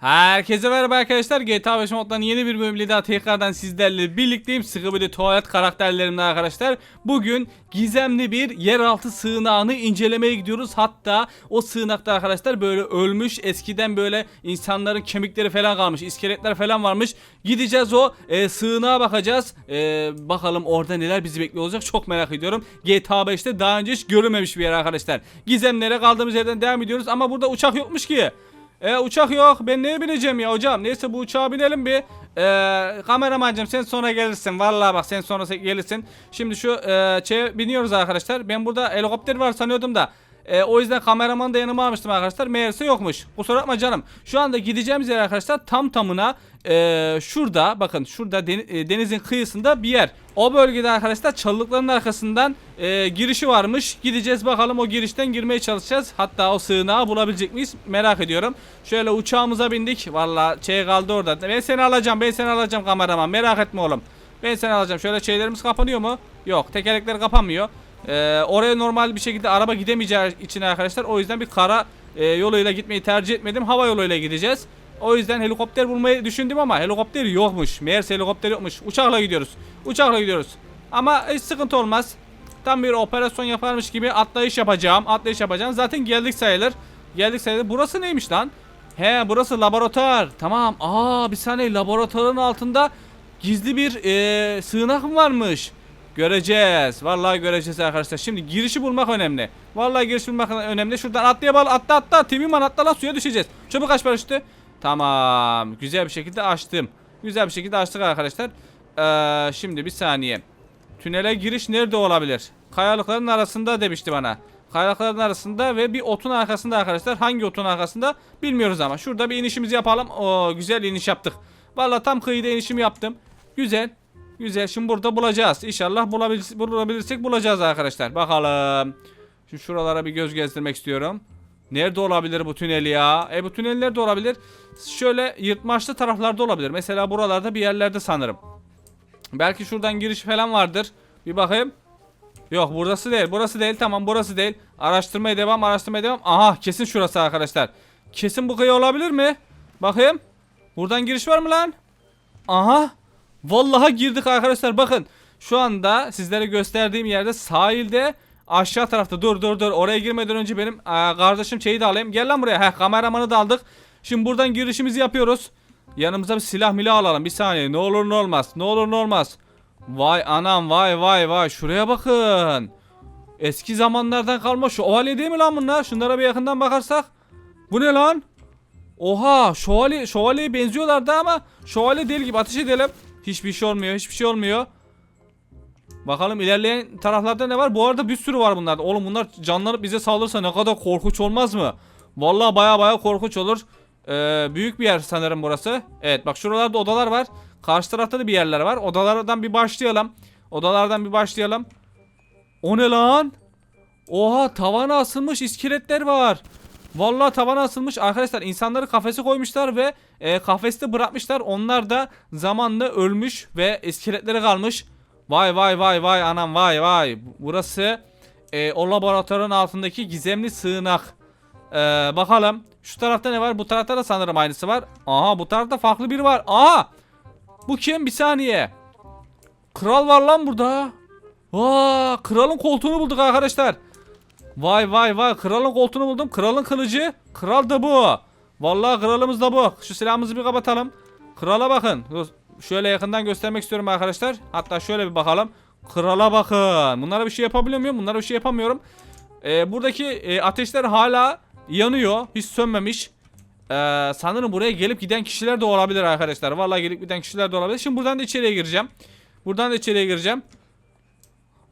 Herkese merhaba arkadaşlar. GTA 5 moddan yeni bir bölümle daha tekrardan sizlerle birlikteyim. Sıkı bir de tuvalet karakterlerimle arkadaşlar. Bugün gizemli bir yeraltı sığınağını incelemeye gidiyoruz. Hatta o sığınakta arkadaşlar böyle ölmüş eskiden böyle insanların kemikleri falan kalmış. iskeletler falan varmış. Gideceğiz o e, sığınağa bakacağız. E, bakalım orada neler bizi bekliyor olacak çok merak ediyorum. GTA 5'te daha önce hiç görülmemiş bir yer arkadaşlar. Gizemlere kaldığımız yerden devam ediyoruz ama burada uçak yokmuş ki. E uçak yok. Ben neye bineceğim ya hocam? Neyse bu uçağa binelim bir. E, kameramancım sen sonra gelirsin. Vallahi bak sen sonra gelirsin. Şimdi şu e, şeye biniyoruz arkadaşlar. Ben burada helikopter var sanıyordum da. E, o yüzden kameramanı da yanıma almıştım arkadaşlar. Meğerse yokmuş. Kusura bakma canım. Şu anda gideceğimiz yer arkadaşlar tam tamına e, şurada bakın şurada e, denizin kıyısında bir yer. O bölgede arkadaşlar çalılıkların arkasından e, girişi varmış. Gideceğiz bakalım o girişten girmeye çalışacağız. Hatta o sığınağı bulabilecek miyiz merak ediyorum. Şöyle uçağımıza bindik. Valla şey kaldı orada. Ben seni alacağım ben seni alacağım kameraman merak etme oğlum. Ben seni alacağım. Şöyle şeylerimiz kapanıyor mu? Yok tekerlekler kapanmıyor. Ee, oraya normal bir şekilde araba gidemeyeceği için arkadaşlar o yüzden bir kara e, yoluyla gitmeyi tercih etmedim. Hava yoluyla gideceğiz. O yüzden helikopter bulmayı düşündüm ama helikopter yokmuş. Meğerse helikopter yokmuş. Uçakla gidiyoruz. Uçakla gidiyoruz. Ama hiç sıkıntı olmaz. Tam bir operasyon yaparmış gibi atlayış yapacağım. Atlayış yapacağım. Zaten geldik sayılır. Geldik sayılır. Burası neymiş lan? He burası laboratuvar. Tamam. Aa bir saniye laboratuvarın altında gizli bir e, sığınak mı varmış? Göreceğiz. Vallahi göreceğiz arkadaşlar. Şimdi girişi bulmak önemli. Vallahi girişi bulmak önemli. Şuradan atlayalım. Atla atla. Timiman atla lan suya düşeceğiz. Çabuk aç paraşütü. Tamam. Güzel bir şekilde açtım. Güzel bir şekilde açtık arkadaşlar. Ee, şimdi bir saniye. Tünele giriş nerede olabilir? Kayalıkların arasında demişti bana. Kayalıkların arasında ve bir otun arkasında arkadaşlar. Hangi otun arkasında bilmiyoruz ama. Şurada bir inişimizi yapalım. Oo güzel iniş yaptık. Vallahi tam kıyıda inişimi yaptım. Güzel. Güzel. Şimdi burada bulacağız. İnşallah bulabil bulabilirsek bulacağız arkadaşlar. Bakalım. Şimdi şuralara bir göz gezdirmek istiyorum. Nerede olabilir bu tünel ya? E bu tünel nerede olabilir? Şöyle yırtmaçlı taraflarda olabilir. Mesela buralarda bir yerlerde sanırım. Belki şuradan giriş falan vardır. Bir bakayım. Yok burası değil. Burası değil. Tamam burası değil. Araştırmaya devam. Araştırmaya devam. Aha kesin şurası arkadaşlar. Kesin bu kıyı olabilir mi? Bakayım. Buradan giriş var mı lan? Aha. Vallahi girdik arkadaşlar. Bakın. Şu anda sizlere gösterdiğim yerde sahilde aşağı tarafta. Dur dur dur. Oraya girmeden önce benim aa, kardeşim şeyi de alayım. Gel lan buraya. Heh kameramanı da aldık. Şimdi buradan girişimizi yapıyoruz. Yanımıza bir silah milah alalım. Bir saniye. Ne olur ne olmaz. Ne olur ne olmaz. Vay anam vay vay vay. Şuraya bakın. Eski zamanlardan kalma şövalye değil mi lan bunlar? Şunlara bir yakından bakarsak. Bu ne lan? Oha şövalye, şövalyeye benziyorlardı ama şövalye değil gibi ateş edelim. Hiçbir şey olmuyor hiçbir şey olmuyor. Bakalım ilerleyen taraflarda ne var? Bu arada bir sürü var bunlarda. Oğlum bunlar canlanıp bize saldırırsa ne kadar korkunç olmaz mı? Vallahi baya baya korkunç olur. Ee, büyük bir yer sanırım burası. Evet bak şuralarda odalar var. Karşı tarafta da bir yerler var. Odalardan bir başlayalım. Odalardan bir başlayalım. O ne lan? Oha tavana asılmış iskeletler var. Vallahi tavana asılmış arkadaşlar insanları kafese koymuşlar ve e, kafeste bırakmışlar. Onlar da zamanla ölmüş ve iskeletleri kalmış. Vay vay vay vay anam vay vay. Burası e, o laboratuvarın altındaki gizemli sığınak. E, bakalım şu tarafta ne var? Bu tarafta da sanırım aynısı var. Aha bu tarafta farklı biri var. Aha bu kim? Bir saniye. Kral var lan burada. Vaa kralın koltuğunu bulduk arkadaşlar. Vay vay vay kralın koltuğunu buldum. Kralın kılıcı. Kral da bu. Vallahi kralımız da bu. Şu silahımızı bir kapatalım. Krala bakın. Şöyle yakından göstermek istiyorum arkadaşlar. Hatta şöyle bir bakalım. Krala bakın. Bunlara bir şey yapabiliyor muyum? Bunlara bir şey yapamıyorum. Ee, buradaki e, ateşler hala yanıyor. Hiç sönmemiş. Ee, sanırım buraya gelip giden kişiler de olabilir arkadaşlar. Vallahi gelip giden kişiler de olabilir. Şimdi buradan da içeriye gireceğim. Buradan da içeriye gireceğim.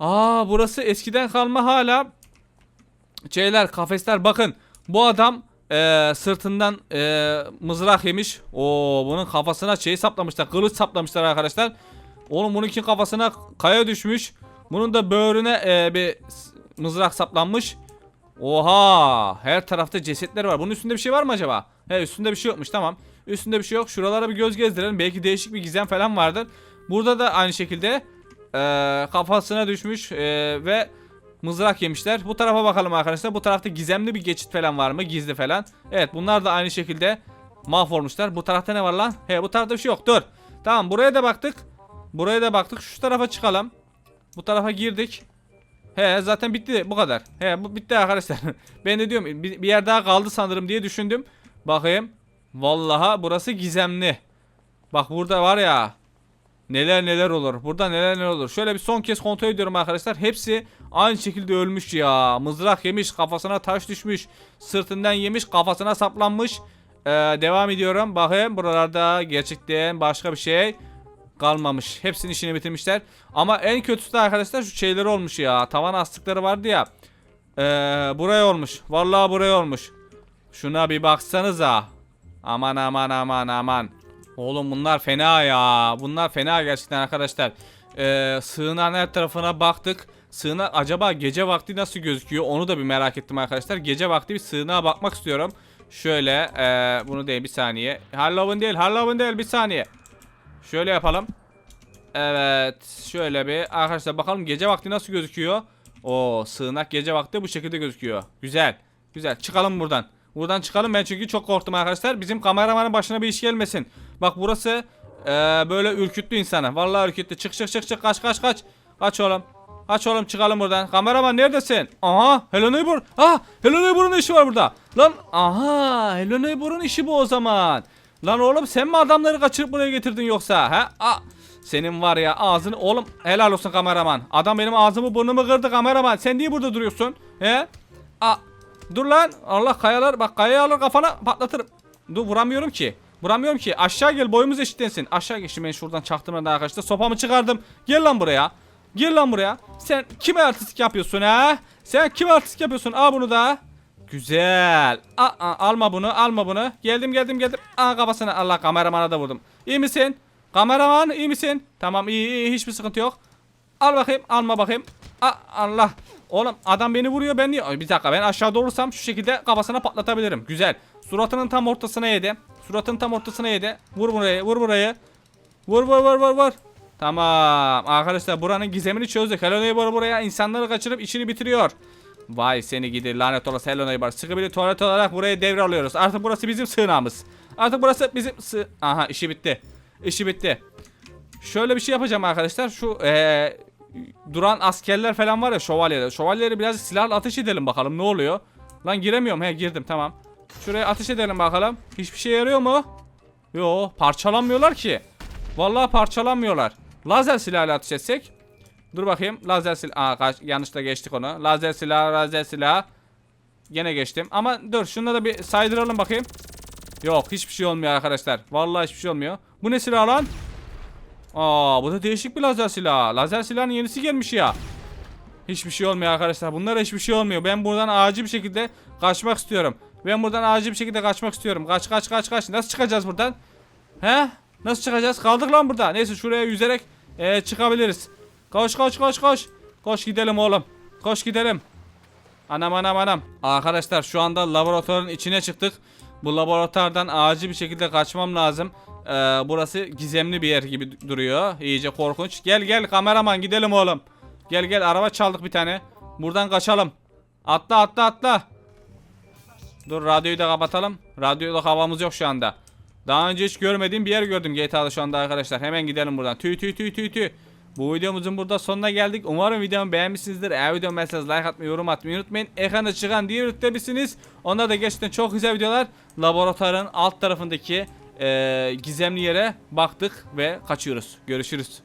Aa burası eskiden kalma hala şeyler kafesler bakın. Bu adam e, sırtından e, mızrak yemiş. Oo bunun kafasına şey saplamışlar. Kılıç saplamışlar arkadaşlar. Oğlum bununki kafasına kaya düşmüş. Bunun da böğrüne e, bir mızrak saplanmış. Oha! Her tarafta cesetler var. Bunun üstünde bir şey var mı acaba? He üstünde bir şey yokmuş tamam. Üstünde bir şey yok. Şuralara bir göz gezdirelim. Belki değişik bir gizem falan vardır. Burada da aynı şekilde e, kafasına düşmüş e, ve mızrak yemişler. Bu tarafa bakalım arkadaşlar. Bu tarafta gizemli bir geçit falan var mı? Gizli falan. Evet bunlar da aynı şekilde Mahvolmuşlar. Bu tarafta ne var lan? He bu tarafta bir şey yok. Dur. Tamam buraya da baktık. Buraya da baktık. Şu tarafa çıkalım. Bu tarafa girdik. He zaten bitti bu kadar. He bu bitti arkadaşlar. ben de diyorum bir, bir yer daha kaldı sanırım diye düşündüm. Bakayım. Vallaha burası gizemli. Bak burada var ya. Neler neler olur. Burada neler neler olur. Şöyle bir son kez kontrol ediyorum arkadaşlar. Hepsi aynı şekilde ölmüş ya. Mızrak yemiş, kafasına taş düşmüş, sırtından yemiş, kafasına saplanmış. Ee, devam ediyorum. Bakayım buralarda gerçekten başka bir şey kalmamış. Hepsinin işini bitirmişler. Ama en kötüsü de arkadaşlar şu şeyleri olmuş ya. Tavan astıkları vardı ya. Ee, buraya olmuş. Vallahi buraya olmuş. Şuna bir baksanıza. Aman aman aman aman. Oğlum bunlar fena ya. Bunlar fena gerçekten arkadaşlar. Ee, sığınağın her tarafına baktık. Sığınak acaba gece vakti nasıl gözüküyor onu da bir merak ettim arkadaşlar. Gece vakti bir sığınağa bakmak istiyorum. Şöyle ee, bunu değil bir saniye. Halloween değil Halloween değil bir saniye. Şöyle yapalım. Evet şöyle bir arkadaşlar bakalım gece vakti nasıl gözüküyor. O sığınak gece vakti bu şekilde gözüküyor. Güzel. Güzel çıkalım buradan. Buradan çıkalım ben çünkü çok korktum arkadaşlar. Bizim kameramanın başına bir iş gelmesin. Bak burası eee, böyle ürküttü insanı. Vallahi ürküttü. Çık çık çık çık kaç kaç kaç. Kaç oğlum. Kaç oğlum çıkalım buradan. Kameraman neredesin? Aha Hello Neighbor. Ah Hello Neighbor'un işi var burada. Lan aha Hello Neighbor'un işi bu o zaman. Lan oğlum sen mi adamları kaçırıp buraya getirdin yoksa? He? Ah senin var ya ağzını oğlum helal olsun kameraman. Adam benim ağzımı burnumu kırdı kameraman. Sen niye burada duruyorsun? He? Aa, dur lan. Allah kayalar bak kayayı alır kafana patlatırım. Dur vuramıyorum ki. Vuramıyorum ki. Aşağı gel boyumuz eşitlensin. Aşağı geç. Şimdi ben şuradan çaktırmadan arkadaşlar sopamı çıkardım. Gel lan buraya. Gel lan buraya. Sen kime artistik yapıyorsun ha? Sen kime artistik yapıyorsun? Al bunu da. Güzel. Aa, alma bunu, alma bunu. Geldim, geldim, geldim. Aa kafasına. Allah kameramana da vurdum. İyi misin? Kameraman iyi misin? Tamam iyi, iyi, hiçbir sıkıntı yok. Al bakayım, alma bakayım. Aa, Allah. Oğlum adam beni vuruyor ben niye? Bir dakika ben aşağıda olursam şu şekilde kafasına patlatabilirim. Güzel. Suratının tam ortasına yedi. Suratının tam ortasına yedi. Vur buraya, vur burayı. Vur vur vur vur vur. Tamam. Arkadaşlar buranın gizemini çözdük. Hello Neighbor buraya insanları kaçırıp işini bitiriyor. Vay seni gidi lanet olası Hello Neighbor. Sıkı bir tuvalet olarak burayı devralıyoruz. Artık burası bizim sığınağımız. Artık burası bizim sı... Aha işi bitti. İşi bitti. Şöyle bir şey yapacağım arkadaşlar. Şu eee, duran askerler falan var ya şövalyeler. Şövalyeleri biraz silahla ateş edelim bakalım ne oluyor. Lan giremiyorum. He girdim tamam. Şuraya ateş edelim bakalım. Hiçbir şey yarıyor mu? Yo parçalanmıyorlar ki. Vallahi parçalanmıyorlar. Lazer silahla ateş etsek. Dur bakayım. Lazer silah. Aa yanlışla geçtik onu. Lazer silah, lazer silah. Gene geçtim. Ama dur şunu da bir saydıralım bakayım. Yok hiçbir şey olmuyor arkadaşlar. Vallahi hiçbir şey olmuyor. Bu ne silah lan? Aa bu da değişik bir lazer silah. Lazer silahın yenisi gelmiş ya. Hiçbir şey olmuyor arkadaşlar. Bunlara hiçbir şey olmuyor. Ben buradan acil bir şekilde kaçmak istiyorum. Ben buradan acil bir şekilde kaçmak istiyorum. Kaç kaç kaç kaç. Nasıl çıkacağız buradan? He? Nasıl çıkacağız? Kaldık lan burada. Neyse şuraya yüzerek eee, çıkabiliriz. Koş koş koş koş. Koş gidelim oğlum. Koş gidelim. Anam anam anam. Arkadaşlar şu anda laboratuvarın içine çıktık. Bu laboratuvardan acil bir şekilde kaçmam lazım. Ee, burası gizemli bir yer gibi duruyor. İyice korkunç. Gel gel kameraman gidelim oğlum. Gel gel araba çaldık bir tane. Buradan kaçalım. Atla atla atla. Dur radyoyu da kapatalım. Radyoda havamız yok şu anda. Daha önce hiç görmediğim bir yer gördüm GTA'da şu anda arkadaşlar. Hemen gidelim buradan. Tüy tüy tüy tüy tüy. Bu videomuzun burada sonuna geldik. Umarım videomu beğenmişsinizdir. Eğer videomu beğendiyseniz like atmayı, yorum atmayı unutmayın. Ekranda çıkan diğer ünitlemişsiniz. Onlar da gerçekten çok güzel videolar. Laboratuvarın alt tarafındaki eee, gizemli yere baktık ve kaçıyoruz. Görüşürüz.